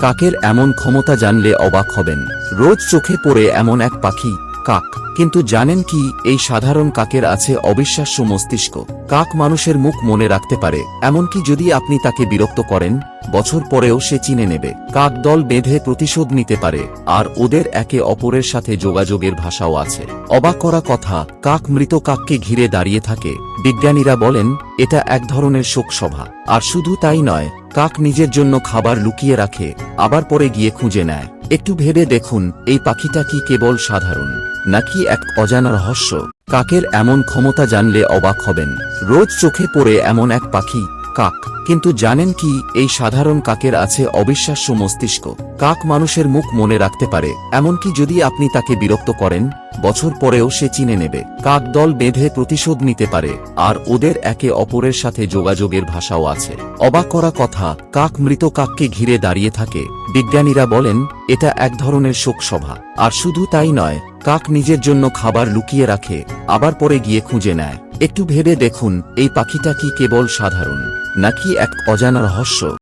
কাকের এমন ক্ষমতা জানলে অবাক হবেন। রোজ চোখে পড়ে এমন এক পাখি, কাক। কিন্তু জানেন কি, এই সাধারণ কাকের আছে অবিশ্বাস্য মস্তিষ্ক। কাক মানুষের মুখ মনে রাখতে পারে। এমনকি যদি আপনি তাকে বিরক্ত করেন, বছর পরেও সে চিনে নেবে। কাক দল বেঁধে প্রতিশোধ নিতে পারে, আর ওদের একে অপরের সাথে যোগাযোগের ভাষাও আছে। অবাক করা কথা, কাক মৃত কাককে ঘিরে দাঁড়িয়ে থাকে। বিজ্ঞানীরা বলেন, এটা এক ধরনের শোকসভা। আর শুধু তাই নয় কাক নিজের জন্য খাবার লুকিয়ে রাখে, আবার পরে গিয়ে খুঁজে নেয়। একটু ভেবে দেখুন, এই পাখিটা কি কেবল সাধারণ, নাকি এক অজানা রহস্য? কাকের এমন ক্ষমতা জানলে অবাক হবেন। রোজ চোখে পড়ে এমন এক পাখি। কাক। কিন্তু জানেন কি, এই সাধারণ কাকের আছে অবিশ্বাস্য মস্তিষ্ক। কাক মানুষের মুখ মনে রাখতে পারে, এমনকি যদি আপনি তাকে বিরক্ত করেন, বছর পরেও সে চিনে নেবে। কাক দল বেঁধে প্রতিশোধ নিতে পারে, আর ওদের একে অপরের সাথে যোগাযোগের ভাষাও আছে। অবাক করা কথা, কাক মৃত কাককে ঘিরে দাঁড়িয়ে থাকে। বিজ্ঞানীরা বলেন, এটা এক ধরনের শোকসভা। আর শুধু তাই নয়, কাক নিজের জন্য খাবার লুকিয়ে রাখে, আবার পরে গিয়ে খুঁজে নেয়। একটু ভেবে দেখুন, এই পাখিটা কি কেবল সাধারণ। নাকি এক অজানা রহস্য?